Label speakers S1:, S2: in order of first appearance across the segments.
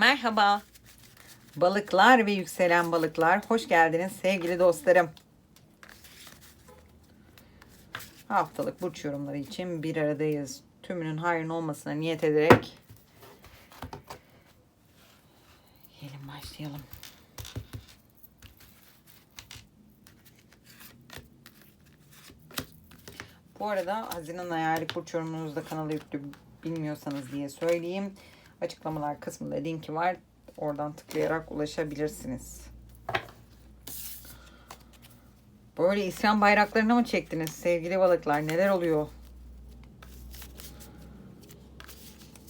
S1: Merhaba. Balıklar ve yükselen balıklar. Hoş geldiniz sevgili dostlarım. Haftalık burç yorumları için bir aradayız. Tümünün hayrın olmasına niyet ederek gelin başlayalım. Bu arada Haziran ayarlık burç yorumunuzda kanala yüklü bilmiyorsanız diye söyleyeyim. Açıklamalar kısmında linki var. Oradan tıklayarak ulaşabilirsiniz. Böyle isyan bayraklarını mı çektiniz sevgili balıklar? Neler oluyor?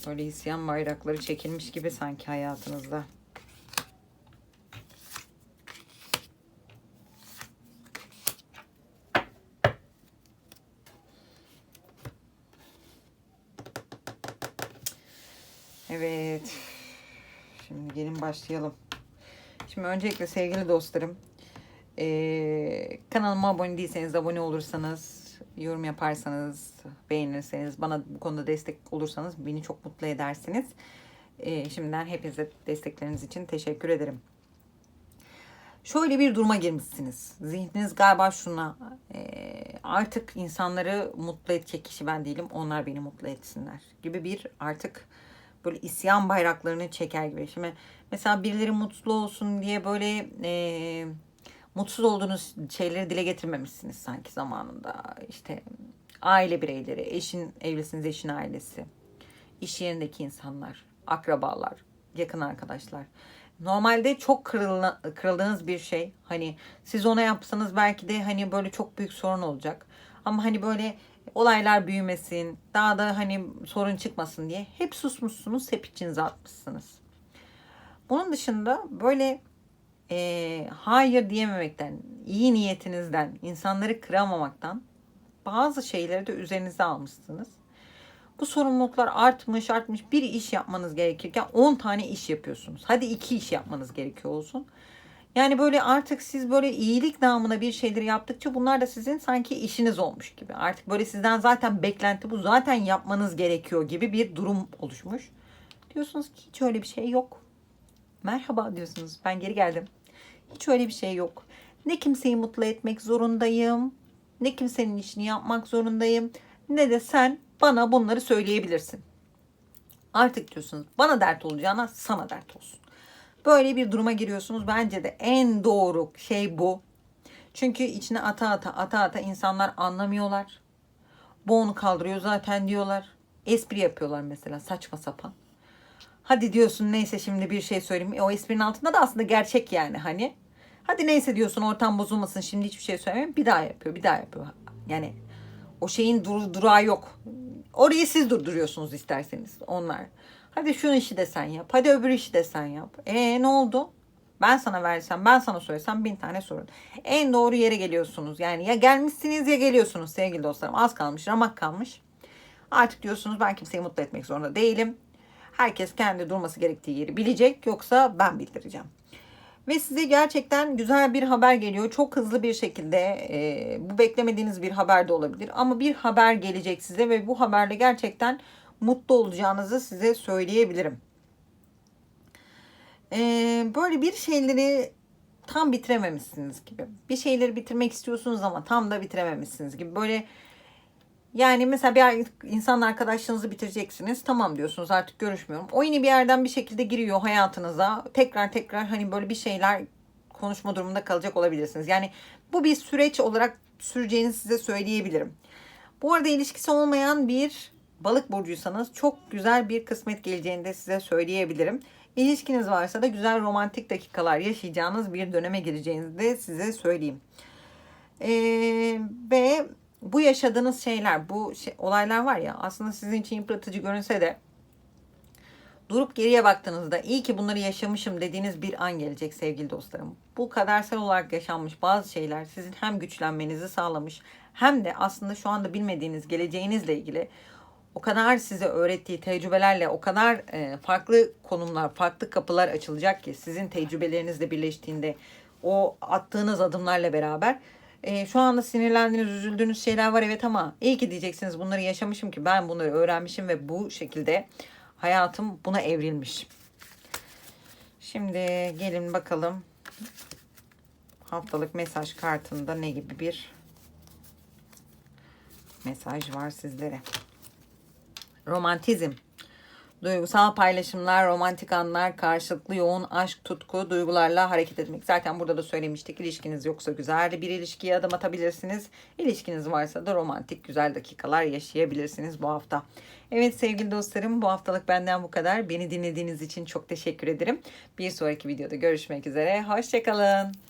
S1: Böyle isyan bayrakları çekilmiş gibi sanki hayatınızda. Evet. Şimdi gelin başlayalım. Şimdi öncelikle sevgili dostlarım. eee, kanalıma abone değilseniz abone olursanız, yorum yaparsanız, beğenirseniz, bana bu konuda destek olursanız beni çok mutlu edersiniz. Eee, şimdiden hepinize destekleriniz için teşekkür ederim. Şöyle bir duruma girmişsiniz. Zihniniz galiba şuna eee, artık insanları mutlu edecek kişi ben değilim. Onlar beni mutlu etsinler gibi bir artık böyle isyan bayraklarını çeker gibi. Şimdi mesela birileri mutlu olsun diye böyle eee, mutsuz olduğunuz şeyleri dile getirmemişsiniz sanki zamanında. İşte aile bireyleri, eşin, evlisiniz eşin ailesi, iş yerindeki insanlar, akrabalar, yakın arkadaşlar. Normalde çok kırılna, kırıldığınız bir şey. Hani siz ona yapsanız belki de hani böyle çok büyük sorun olacak. Ama hani böyle olaylar büyümesin, daha da hani sorun çıkmasın diye hep susmuşsunuz, hep içinize atmışsınız. Bunun dışında böyle e, hayır diyememekten, iyi niyetinizden, insanları kıramamaktan bazı şeyleri de üzerinize almışsınız. Bu sorumluluklar artmış artmış bir iş yapmanız gerekirken 10 tane iş yapıyorsunuz. Hadi 2 iş yapmanız gerekiyor olsun. Yani böyle artık siz böyle iyilik namına bir şeyleri yaptıkça bunlar da sizin sanki işiniz olmuş gibi. Artık böyle sizden zaten beklenti bu zaten yapmanız gerekiyor gibi bir durum oluşmuş. Diyorsunuz ki hiç öyle bir şey yok. Merhaba diyorsunuz ben geri geldim. Hiç öyle bir şey yok. Ne kimseyi mutlu etmek zorundayım. Ne kimsenin işini yapmak zorundayım. Ne de sen bana bunları söyleyebilirsin. Artık diyorsunuz bana dert olacağına sana dert olsun. Böyle bir duruma giriyorsunuz. Bence de en doğru şey bu. Çünkü içine ata ata ata ata insanlar anlamıyorlar. Bu onu kaldırıyor zaten diyorlar. Espri yapıyorlar mesela saçma sapan. Hadi diyorsun neyse şimdi bir şey söyleyeyim. E, o esprinin altında da aslında gerçek yani hani. Hadi neyse diyorsun ortam bozulmasın şimdi hiçbir şey söylemiyorum. Bir daha yapıyor bir daha yapıyor. Yani o şeyin dur durağı yok. Orayı siz durduruyorsunuz isterseniz onlar. Hadi şu işi de sen yap. Hadi öbür işi de sen yap. E ne oldu? Ben sana versem, ben sana söylesem bin tane sorun. En doğru yere geliyorsunuz. Yani ya gelmişsiniz ya geliyorsunuz sevgili dostlarım. Az kalmış, ramak kalmış. Artık diyorsunuz ben kimseyi mutlu etmek zorunda değilim. Herkes kendi durması gerektiği yeri bilecek. Yoksa ben bildireceğim. Ve size gerçekten güzel bir haber geliyor. Çok hızlı bir şekilde e, bu beklemediğiniz bir haber de olabilir. Ama bir haber gelecek size ve bu haberle gerçekten mutlu olacağınızı size söyleyebilirim. E, böyle bir şeyleri tam bitirememişsiniz gibi. Bir şeyleri bitirmek istiyorsunuz ama tam da bitirememişsiniz gibi. Böyle yani mesela bir insan arkadaşlığınızı bitireceksiniz. Tamam diyorsunuz artık görüşmüyorum. O yine bir yerden bir şekilde giriyor hayatınıza. Tekrar tekrar hani böyle bir şeyler konuşma durumunda kalacak olabilirsiniz. Yani bu bir süreç olarak süreceğini size söyleyebilirim. Bu arada ilişkisi olmayan bir balık burcuysanız çok güzel bir kısmet geleceğini de size söyleyebilirim. İlişkiniz varsa da güzel romantik dakikalar yaşayacağınız bir döneme gireceğinizi de size söyleyeyim. Ee, ve bu yaşadığınız şeyler, bu şey, olaylar var ya aslında sizin için yıpratıcı görünse de durup geriye baktığınızda iyi ki bunları yaşamışım dediğiniz bir an gelecek sevgili dostlarım. Bu kadersel olarak yaşanmış bazı şeyler sizin hem güçlenmenizi sağlamış hem de aslında şu anda bilmediğiniz geleceğinizle ilgili o kadar size öğrettiği tecrübelerle o kadar e, farklı konumlar, farklı kapılar açılacak ki sizin tecrübelerinizle birleştiğinde o attığınız adımlarla beraber e, şu anda sinirlendiğiniz, üzüldüğünüz şeyler var evet ama iyi ki diyeceksiniz bunları yaşamışım ki ben bunları öğrenmişim ve bu şekilde hayatım buna evrilmiş. Şimdi gelin bakalım haftalık mesaj kartında ne gibi bir mesaj var sizlere. Romantizm. Duygusal paylaşımlar, romantik anlar, karşılıklı yoğun aşk, tutku, duygularla hareket etmek. Zaten burada da söylemiştik. İlişkiniz yoksa güzel bir ilişkiye adım atabilirsiniz. İlişkiniz varsa da romantik güzel dakikalar yaşayabilirsiniz bu hafta. Evet sevgili dostlarım bu haftalık benden bu kadar. Beni dinlediğiniz için çok teşekkür ederim. Bir sonraki videoda görüşmek üzere. Hoşçakalın.